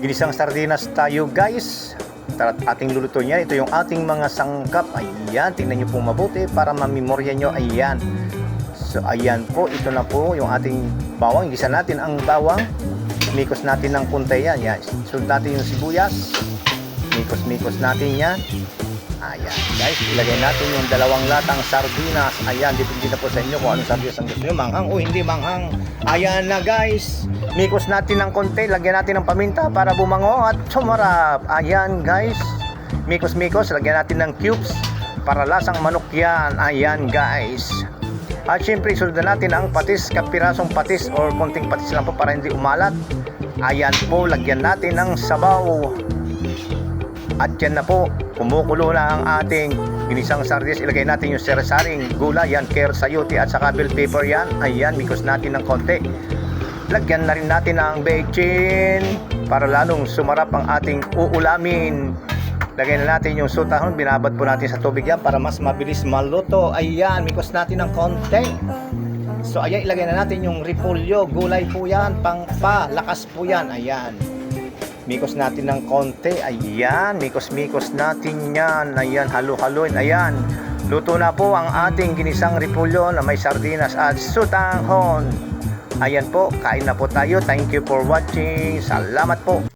Ginisang sardinas tayo guys. Tara, ating luluto niya. Ito yung ating mga sangkap. Ayan, tingnan nyo po mabuti para mamemorya nyo. Ayan. So ayan po, ito na po yung ating bawang. Gisa natin ang bawang. Mikos natin ng kunti yan. yan. Sunod natin yung sibuyas. Mikos-mikos natin yan. Ayan guys, ilagay natin yung dalawang latang sardinas. Ayan, depende na po sa inyo kung anong sardinas ang gusto nyo. Manghang o hindi manghang. Ayan na guys. Mikos natin ng konti. Lagyan natin ng paminta para bumango at sumarap. Ayan guys. Mikos-mikos. Lagyan natin ng cubes para lasang manok yan. Ayan guys. At syempre, sunod na natin ang patis, kapirasong patis or konting patis lang po para hindi umalat. Ayan po, lagyan natin ng sabaw. At yan na po, kumukulo na ang ating ginisang sardines. Ilagay natin yung sari-saring gula, yan, care sayote at saka bell pepper yan. Ayan, mikos natin ng konti. Lagyan na rin natin ang bechin para lalong sumarap ang ating uulamin. Lagay na natin yung sutahon, binabad po natin sa tubig yan para mas mabilis maluto. Ayan, mikos natin ng konti. So ayan, ilagay na natin yung repolyo, gulay po yan, pang pa, lakas po yan. Ayan. Mikos natin ng konti. Ayan, mikos-mikos natin yan. Ayan, halo-haloin. Ayan. Luto na po ang ating ginisang repolyo na may sardinas at sutanghon. Ayan po, kain na po tayo. Thank you for watching. Salamat po.